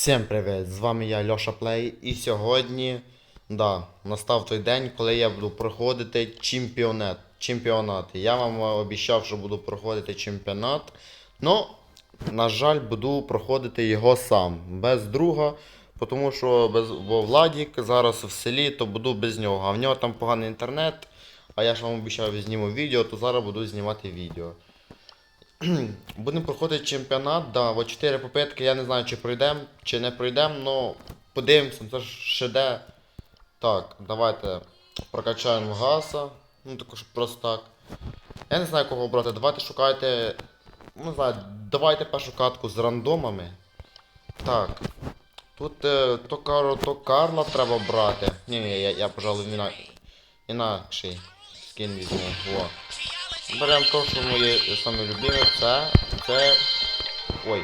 Всім привіт! З вами я Льоша Плей і сьогодні да, настав той день, коли я буду проходити чемпіонат. чемпіонат. Я вам обіцяв, що буду проходити чемпіонат. Ну, на жаль, буду проходити його сам, без друга. Тому що без, бо Владік зараз в селі, то буду без нього. А в нього там поганий інтернет. А я ж вам обіцяв зніму відео, то зараз буду знімати відео. Будемо проходити чемпіонат, да, от 4 попитки, я не знаю, чи пройдемо, чи не пройдемо, но подивимося, це ж ще де. Так, давайте прокачаємо гаса. Ну також просто так. Я не знаю кого обрати. Давайте шукайте. Ну не знаю, давайте першу катку з рандомами. Так. Тут е, то, Кар, то Карла треба брати. Ні, ні, я, я пожалуй, іна... інакший скін візьму. Во. Беремо то, що моє саме любиме, це. Це. Ой.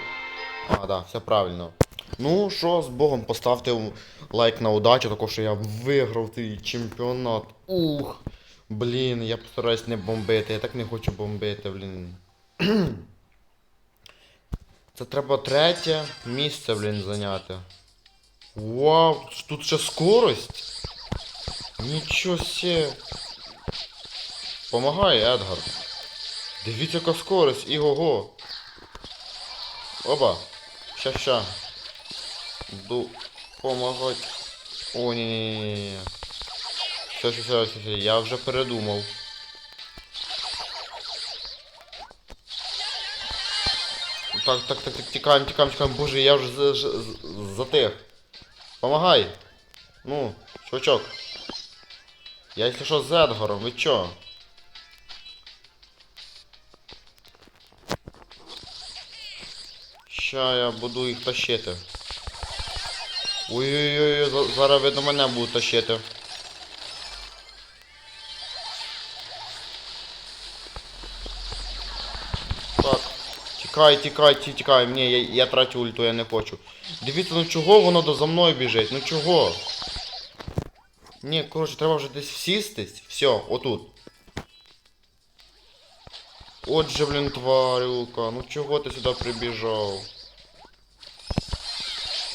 А, да, все правильно. Ну що, з Богом, поставте лайк на удачу, також що я виграв цей чемпіонат. Ух! Блін, я постараюсь не бомбити, я так не хочу бомбити, блін. Це треба третє місце, блін, зайняти. Вау, тут ще скорость. Нічого себе. Помагай, Едгар. Дивіться, яка скорость, іго-го. Оба. Ща-ща. Ду. Помагать. О, ні ні ні ні все, все, все, все, я вже передумав. Так, так, так, так, тікаємо, тікаємо, тікаємо. Боже, я вже за- за- за- затих. Помагай. Ну, чувачок. Я, якщо що, з Едгаром, ви чо? Ща я буду їх тащити. Ой-ой-ой, за- зараз видно мене будуть тащити. Так. Тікай, тікай, ті- тікай. Ні, я, я трачу ульту, я не хочу. Дивіться, ну чого воно за мною біжить? Ну чого? Ні, коротше, треба вже десь сістись. Все, отут. Отже, блін, тварюка, ну чого ти сюди прибіжав?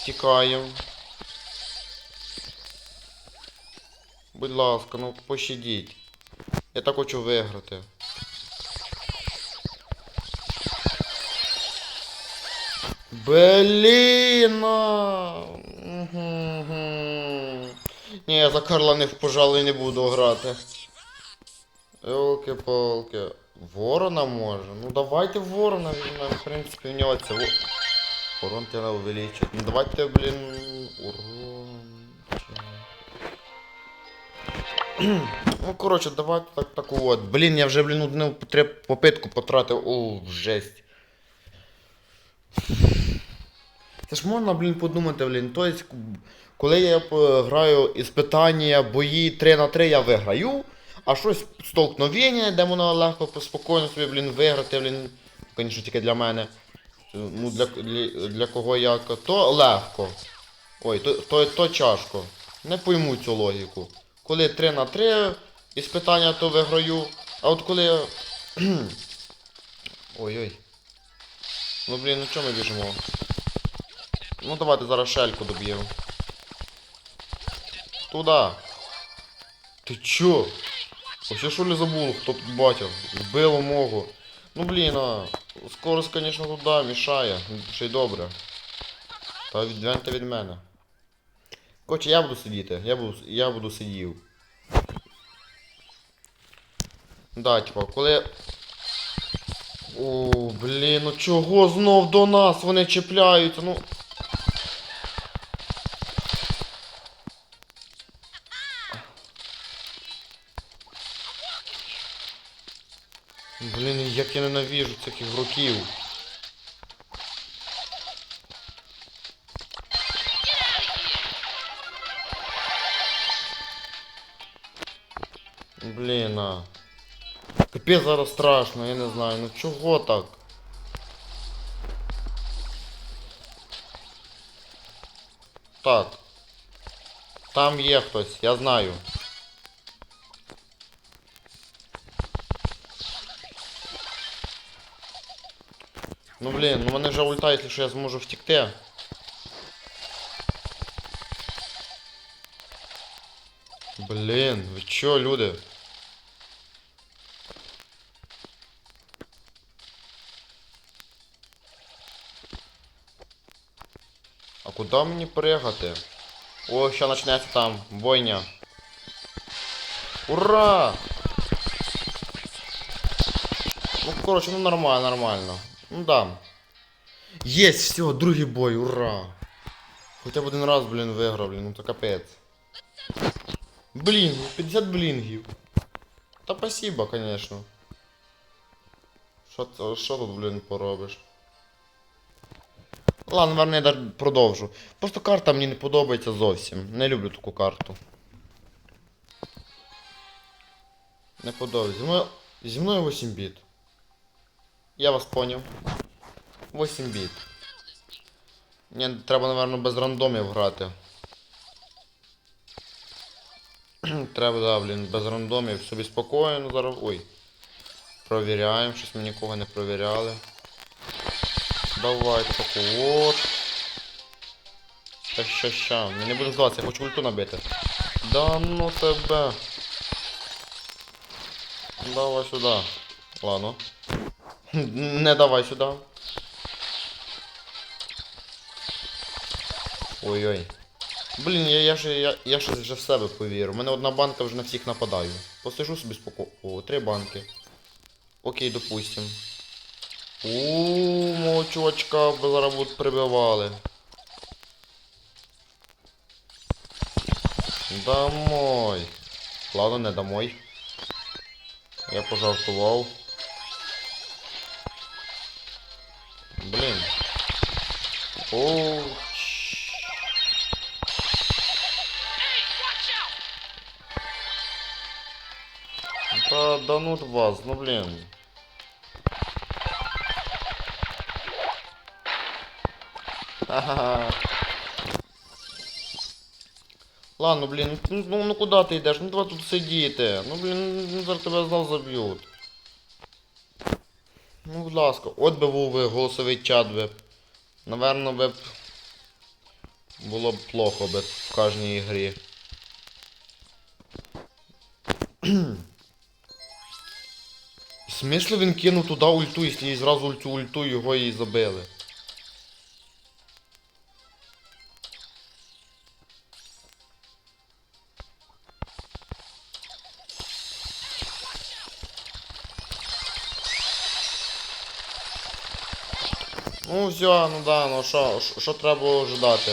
Тікаємо. Будь ласка, ну пощадіть. Я так хочу виграти. Бліна! Ні, я за Карла не пожалуй не буду грати. Елки-палки. Ворона може? Ну давайте ворона візьмемо, в принципі, в нього це. Урон треба увеличить. Ну давайте, блін. Урон. Ну, коротше, давайте так таку от. Блін, я вже, блін, одну потреб- попитку потратив. О, жесть. Це ж можна, блін, подумати, блін. Тобто, коли я е, граю іспитання, бої 3 на 3 я виграю, а щось столкновення, де воно легко спокійно собі, блін, виграти, блін. Звісно, тільки для мене. Ну, для, для, для кого як, то легко. Ой, то, то, то тяжко. Не пойму цю логіку. Коли 3 на 3 іспитання, то виграю. А от коли. Ой-ой. Ну блін, ну чому ми біжимо? Ну давайте зараз шельку доб'ємо. Туда. Ти чо? Я що ли забув, хто тут батя? Вбило мого. Ну блін, а. Скорость, звісно, туди мішає. Ще й добре. Та відвяньте від мене. Коче я буду сидіти. Я буду, я буду сидів. Да, типа, коли. О, блін, ну чого знов до нас вони чіпляються, ну. Як я ненавижу цих ігроків. Блін, а. Капець зараз страшно, я не знаю, ну чого так? Так. Там є хтось, я знаю. блін, ну мене вже ульта, якщо що я зможу втікти. Блін, ви чо, люди? А куди мені пригати? О, що почнеться там, бойня. Ура! Ну, короче, ну нормально, нормально. Ну да. Єсть, все, другий бой, ура! Хоча б один раз, блін, виграв, блін, ну то капець. Блін, 50 блінгів. Та спасибо, конечно. Що, тут, блін, поробиш? Ладно, наверное, я продовжу. Просто карта мені не подобається зовсім. Не люблю таку карту. Не подобається. Зі мною, зі мною 8 біт. Я вас поняв. 8 біт. Мені треба, напевно, без рандомів грати. треба, да, блін, без рандомів. Собі спокійно зараз. Ой. Провіряємо, щось ми нікого не провіряли. Давайте таку от. Та ща ща. Мені не буде здаватися, я хочу ульту набити. Да ну тебе. Давай сюди. Ладно. Не давай сюди. Ой-ой. Блін, я, я, я, я вже в себе повірю. У мене одна банка вже на всіх нападаю. Посижу собі споко... О, три банки. Окей, допустим. У мого чувачка зараз прибивали. Домой. Ладно, не домой. Я пожартував. Блін. О, Та да ну вас, ну блін. Ха-ха-ха. Ладно, блін, ну, ну, ну куди ти йдеш? Ну давай тут сидіти. Ну блін, ну, зараз тебе знов заб'ють. Ну, будь ласка, от би був би голосовий чат би. Наверно би б було б плохо би в кожній грі. Смисло він кинув туди ульту, якщо їй зразу ульту ульту його і забили. Ну все, ну да, ну що, що- треба було ожидати?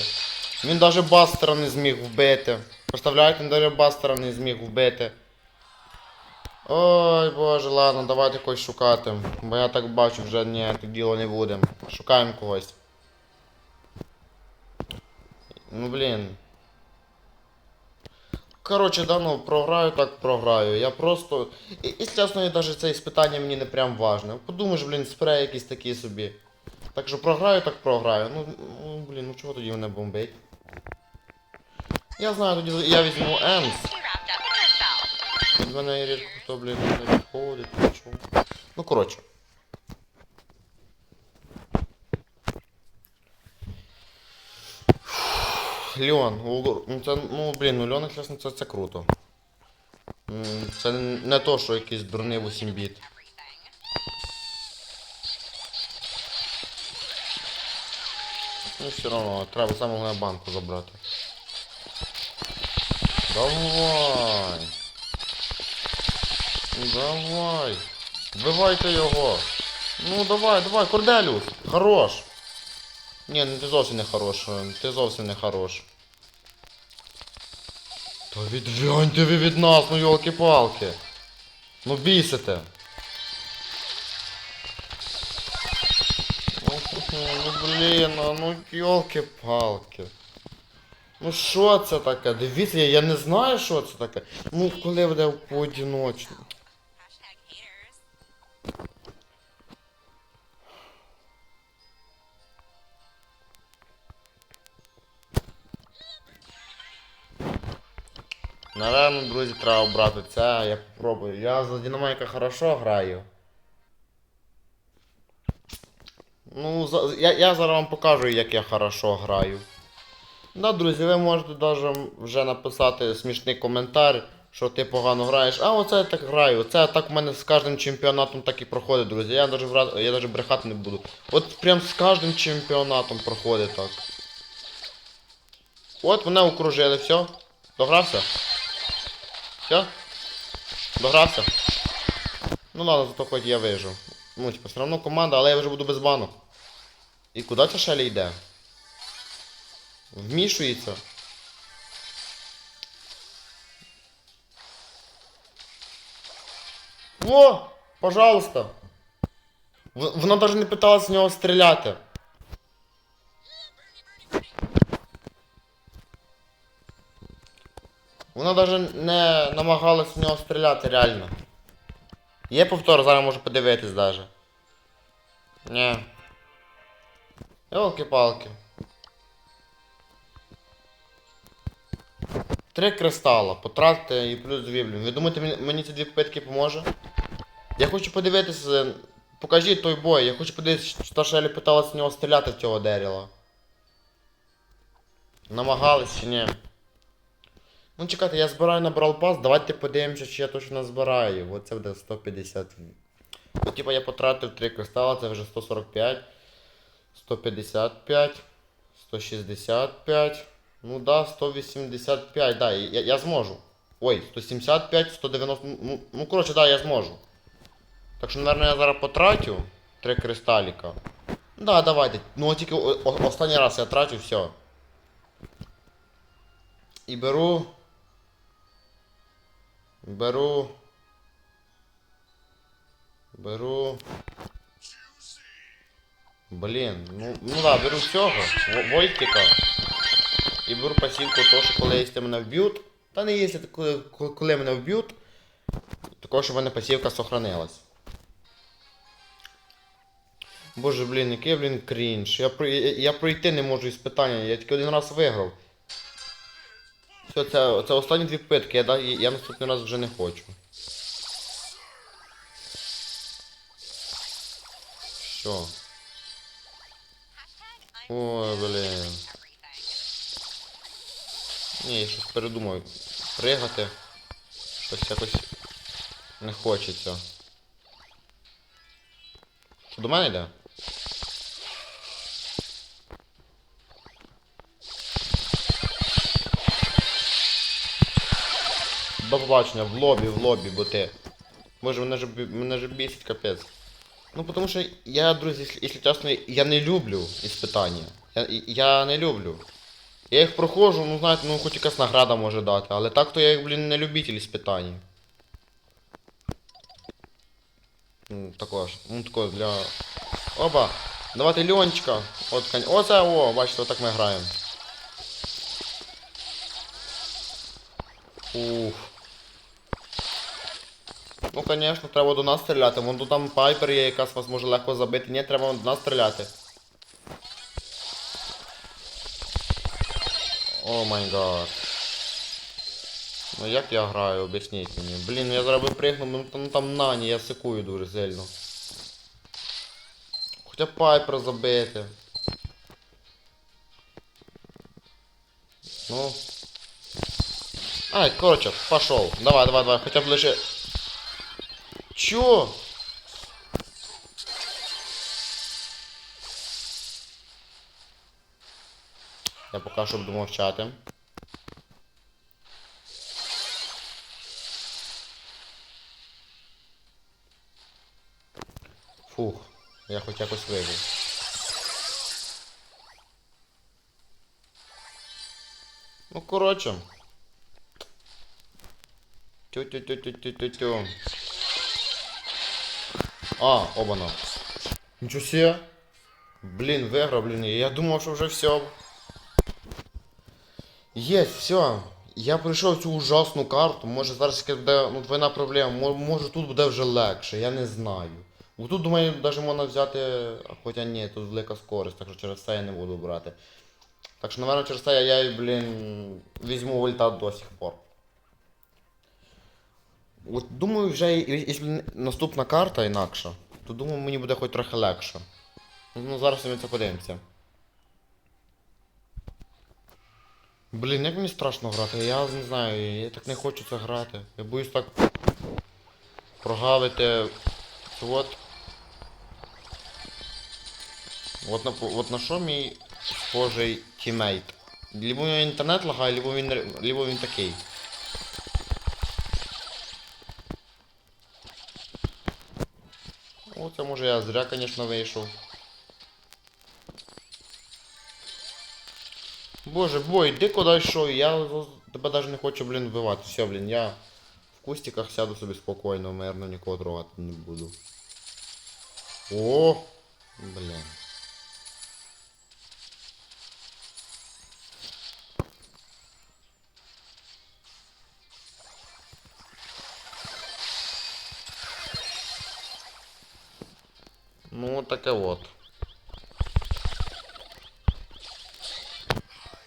Він навіть бастера не зміг вбити. Представляєте, він навіть бастера не зміг вбити. Ой боже, ладно, давайте когось шукати. Бо я так бачу вже ні, так діло не буде. Шукаємо когось. Ну блін. Коротше, да, ну програю, так програю. Я просто. І, і чесно, і навіть це іспитання мені не прям важне. Подумаєш, блін, спрей якийсь такий собі. Так що програю, так програю. Ну, ну блін, ну чого тоді мене бомбить? Я знаю, тоді я візьму Енс. Від мене рідко хто, блін, не підходить, нічого. Ну, коротше. Леон, у- ну це, ну блін, ну Леон, чесно, це, це круто. Це не то, що якийсь дурний 8 біт. Ну все одно, треба саме головне банку забрати. Давай. Давай. Вбивайте його. Ну давай, давай, Корделіус. Хорош. Ні, ну ти зовсім не хорош. Ти зовсім не хорош. Та відгляньте ви від нас, ну йолки-палки. Ну бісите. Ну, ну блін, ну, ну йолки-палки. Ну що це таке? Дивіться, я не знаю, що це таке. Ну коли буде поодіночно. Наверно, друзі, треба обрати це, я попробую. Я за Динамайка хорошо граю. Ну, за, я, я зараз вам покажу, як я хорошо граю. Да, друзі, ви можете даже вже написати смішний коментар, що ти погано граєш. А оце я так граю. Це так в мене з кожним чемпіонатом так і проходить, друзі. Я вра- я даже брехати не буду. От прям з кожним чемпіонатом проходить так. От мене окружили, все. Догрався? Все? Догрався? Ну ладно, зато хоч я вижив. Ну, типа, все одно команда, але я вже буду без бану. І куди ця шелі йде? Вмішується. О! Пожалуйста! Вона навіть не питалась в нього стріляти. Вона навіть не намагалась в нього стріляти, реально. Є повтор, зараз можу подивитись даже. Ні. Йолки-палки. Три кристала, потратьте і плюс дві, блін. Ви думаєте, мені- ці дві попитки поможе? Я хочу подивитися. Покажіть той бой, я хочу подивитися, що Шелі питалась в нього стріляти в цього Деріла. Намагались чи ні? Ну чекайте, я збираю на Pass, давайте подивимося, чи я точно збираю. Оце буде 150. Ну, типа я потратив 3 кристала, це вже 145, 155, 165. Ну да, 185, да, я, я зможу. Ой, 175, 190, ну, ну коротше, да, я зможу. Так що, наверное, я зараз потратю 3 кристаліка. Да, давайте. Ну тільки останній раз я трачу, все. І беру. Беру. Беру. Блін, ну, ну да, беру цього, Во- Войтіка. І беру пасівку того, що коли якщо мене вб'ють. Та не якщо коли, мене вб'ють, також, в мене пасівка сохранилась. Боже, блін, який, блін, крінж. Я, я, я пройти не можу іспитання, я тільки один раз виграв. Все, це, це останні дві питки, я, я наступний раз вже не хочу. Що? Ой, блін. Ні, я щось передумаю. Пригати. Щось якось не хочеться. Що до мене йде? До побачення, в лобі, в лобі, бо ти. Боже, мене ж, мене ж бісить капець. Ну, тому що я, друзі, якщо чесно, я не люблю іспитання. Я, я не люблю. Я їх проходжу, ну знаєте, ну хоч якась награда може дати, але так то я їх, блін, не любитель іспитань. Ну, також. Ну тако для. Опа! Давайте Льончика. От кон... Оце о, бачите, отак ми граємо. Ух. Ну, звісно, треба до нас стріляти. Вон тут там пайпер є, якась вас може легко забити. Ні, треба до нас стріляти. О май гад. Ну як я граю, об'ясніть мені. Блін, я зараз би пригнув, ну там, нані, я сикую дуже сильно. Хоча б пайпер забити. Ну. Ай, короче, пошел. Давай, давай, давай, хотя бы лише. Чё? Я поки що буду мовчати. Фух, я хоч якось вижив. Ну, коротше. Тю-тю-тю-тю-тю-тю-тю. А, обана. Нічого себе. Блін, виграв, блін. Я думав, що вже все. Єсть, все. Я пройшов цю ужасну карту. Може зараз буде ну, двойна проблема. Може тут буде вже легше, я не знаю. Бо тут, думаю, навіть можна взяти. Хоча ні, тут велика скорость, так що через це я не буду брати. Так що, напевно, через це я, я блін, візьму ульта до сих пор. От думаю, вже якщо наступна карта інакша, то думаю, мені буде хоч трохи легше. Ну зараз ми це подивимося. Блін, як мені страшно грати, я не знаю, я так не хочу це грати. Я боюсь так прогавити. От. От на, от на що мій схожий тімейт. Либо нього інтернет лагає, либо він, либо він такий. О, це може я зря, звісно, вийшов. Боже, бой, іди куди йшов, я з- тебе навіть не хочу, блін, вбивати. Все, блін, я в кустиках сяду собі спокійно, мирно, нікого трогати не буду. О, блін. Ну, таке от.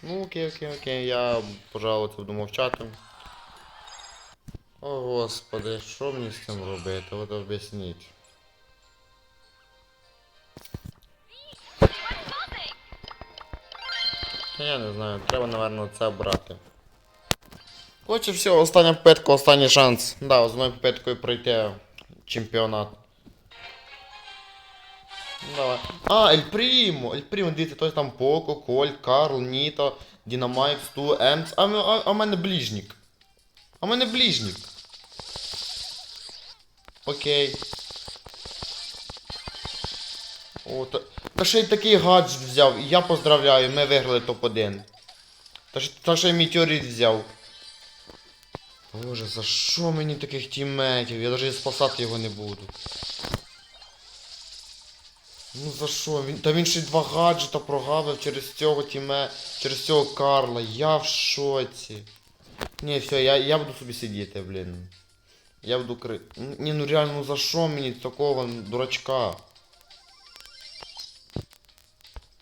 Ну, окей, окей, окей, я, пожалуй, це буду мовчати. О, господи, що мені з цим робити? От об'ясніть. Я не знаю, треба, напевно, це брати. Хоче все, остання попитка, останній шанс. Да, з одною попиткою пройти чемпіонат. Давай. А, Ель Прімо! Ель Прімо, дивіться, той там Поко, Кольт, Карл, Ніто, Дінамайк, Сту, Емц. А, а, а мене ближнік. А в мене ближнік. Окей. О, та, та ще й такий гаджет взяв. Я поздравляю, ми виграли топ-1. Та, та ще й метеорит взяв. Боже, за що мені таких тімметів? Я навіть спасати його не буду. Ну за що? Він, та він ще два гаджета прогавив через цього тіме, через цього Карла. Я в шоці. Ні, все, я, я буду собі сидіти, блін. Я буду кри... Ні, ну реально, ну за що мені такого дурачка?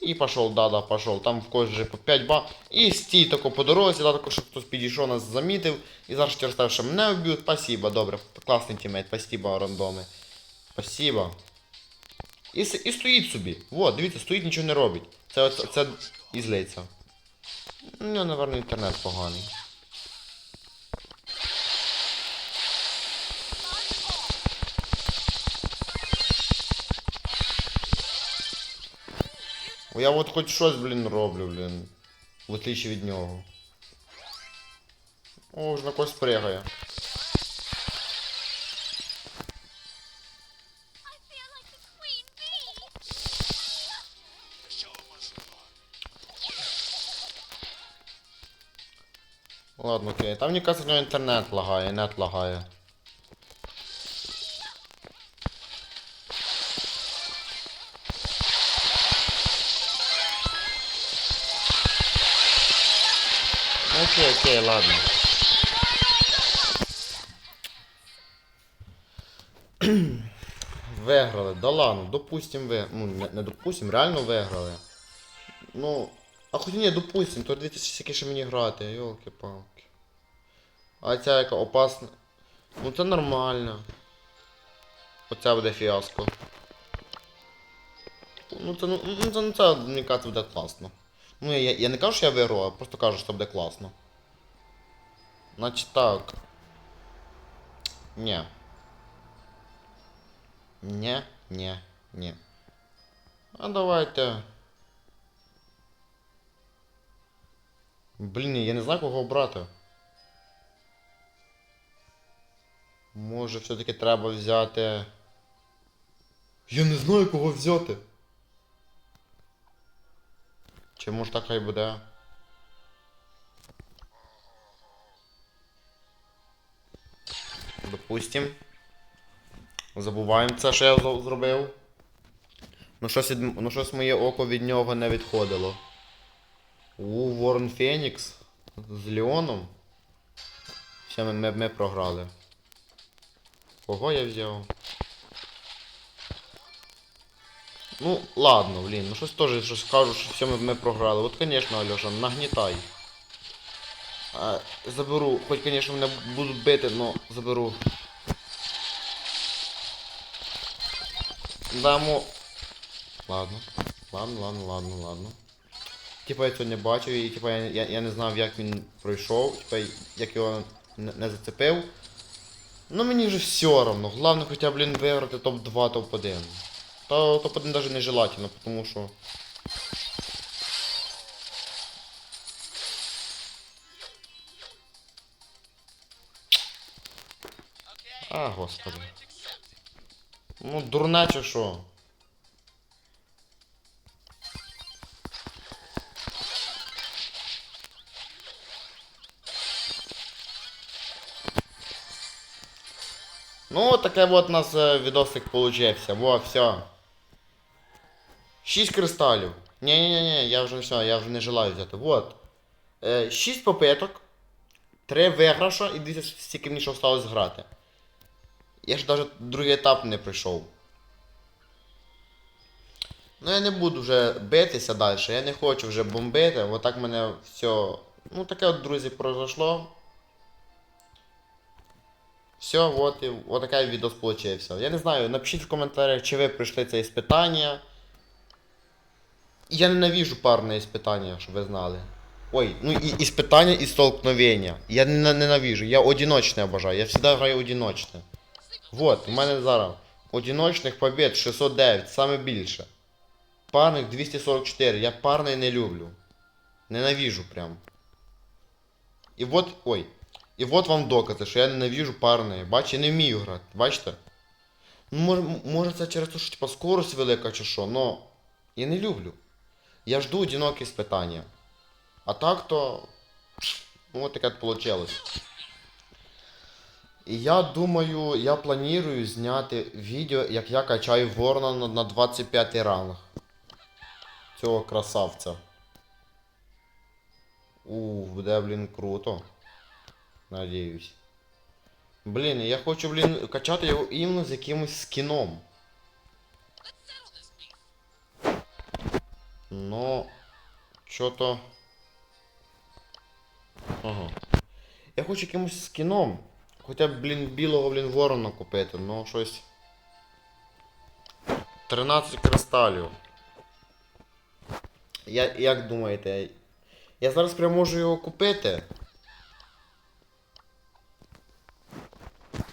І пошел, да-да, пошел. Там в когось по 5 ба. І стій тако по дорозі, да, тако, щоб хтось підійшов, нас замітив. І зараз через те, що мене вб'ють. Спасибо, добре. Класний тімейт, спасибо, рандоми. Спасибо. І, і стоїть собі. Во, дивіться, стоїть, нічого не робить. Це, оце- це і злиться. У нього, напевно, інтернет поганий. Я от хоч щось, блін, роблю, блін. В отличие від нього. О, вже на когось пригає. Ладно, окей. Там мені кажется, в нього інтернет лагає, нет лагає. Окей, окей, ладно. Виграли, да ладно, допустим ви. Ну, не, не допустим, реально виграли. Ну, а хоч ні, допустим, то дивіться, скільки ще мені грати, йолки-палки. А ця яка опасна. Ну це нормально. Оця буде фіаско. Ну це, ну, ну, це, ну, це мені кажется, буде класно. Ну я, я не кажу, що я виграю, а просто кажу, що буде класно. Значить так. Ні. Ні, ні, ні. А давайте. Блін, я не знаю кого обрати. Може все-таки треба взяти. Я не знаю кого взяти. Чи може так хай буде? Допустим. Забуваємо це, що я зробив. Ну щось, ну щось моє око від нього не відходило. У Ворон Фенікс з Леоном. Все, ми, ми, ми програли. Кого я взяв? Ну, ладно, блін, ну щось теж щось кажу, що все ми, ми програли. От, звісно, Альоша, нагнітай. А, заберу, хоч, звісно, мене будуть бити, но заберу. Дамо. Ладно. Ладно, ладно, ладно, ладно. типа я цього не бачив, і типа я, я, я не знав, як він пройшов, типа як його не, не зацепив. Ну мені вже все равно. Головне хоча блін, виграти топ-2, топ-1. Та топ-1 навіть нежелательно, тому що. А, господи. Ну, дурна чи що? Ну, таке от у нас е, відосик получився. Во, все. Шість кристалів. Ні-ні-ні, я вже все, я вже не желаю взяти. Вот. Е, шість попиток. Три виграша і дивіться, стільки мені ще осталось грати. Я ж навіть другий етап не пройшов. Ну я не буду вже битися далі, я не хочу вже бомбити, отак мене все. Ну таке от, друзі, произошло. Все, от і от такий відос получився. Я не знаю, напишіть в коментарях, чи ви пройшли це іспитання. Я ненавижу парне іспитання, щоб ви знали. Ой, ну і іспитання і столкновення. Я не ненавижу, я одиночне обожаю, я завжди граю одиночне. Вот, у мене зараз одиночних побед 609, саме більше. Парних 244, я парний не люблю. Ненавижу прям. І от, ой. І от вам докази, що я ненавижу парної. Бачите, я не вмію грати, бачите? Ну, може, може це через те, що типа скорость велика чи що, но я не люблю. Я жду одинокі спитання. А так то. Ну, от таке получилось. І я думаю, я планую зняти відео, як я качаю ворона на, на 25 ранг. Цього красавця. У, буде, блін, круто. Надіюсь. Блін, я хочу, блін, качати його іменно з якимось скіном. Но... Чо-то... Ага. Я хочу якимось скіном. Хоча б, блін, білого, блін, ворона купити, ну щось. 13 кристалів. Я, як думаєте? Я зараз прям можу його купити.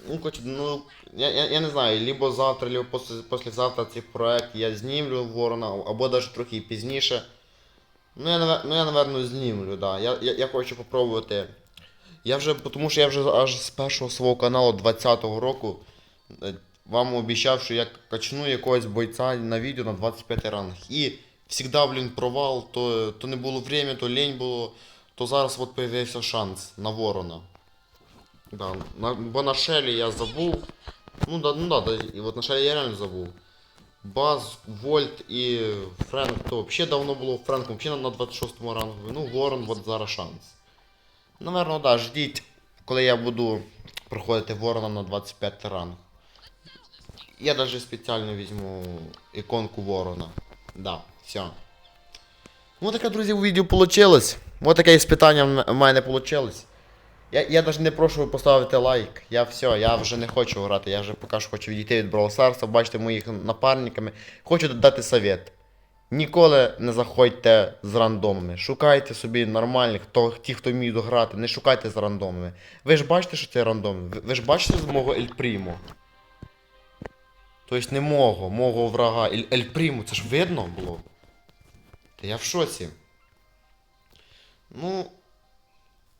Ну, хоч, ну, я, я, я не знаю, либо завтра, либо після, післязавтра цей проект я знімлю ворона, або навіть трохи пізніше. Ну, я, ну, я напевно, знімлю, да. Я, я, я хочу попробувати. Я вже, тому що я вже аж з першого свого каналу 20-го року е, вам обіцяв, що я качну якогось бойця на відео на 25 ранг. І завжди, блін, провал, то, то не було время, то лень було, то зараз от появився шанс на ворона. Да, на, бо на Шелі я забув. Ну да, ну да, да, і от на Шелі я реально забув. Баз, Вольт і Френк, то взагалі давно було Френком, взагалі на 26 рангу. Ну, Ворон, от зараз шанс. Наверно, да, ждіть, коли я буду проходити Ворона на 25 ранг. Я навіть спеціально візьму іконку Ворона. Да, все. Ну таке, друзі, у відео вийшло. Ось таке іспитання в мене вийшло. Я, навіть не прошу поставити лайк. Я все, я вже не хочу грати. Я вже поки що хочу відійти від Brawl Stars, бачити моїх напарниками. Хочу дати совет. Ніколи не заходьте з рандомами. Шукайте собі нормальних, хто, ті, хто вміють грати, не шукайте з рандомами. Ви ж бачите, що це рандом? Ви, ви ж бачите з мого Ель Прімо? Тобто не мого, мого врага. Ель, Ель Прімо, це ж видно було. Та я в шоці. Ну.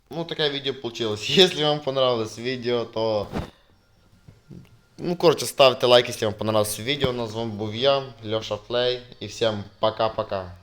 Ну, такое видео получилось. Если вам понравилось видео, то... Ну, короче, ставьте лайк, если вам понравилось видео. На с вами Леша Флей. И всем пока-пока.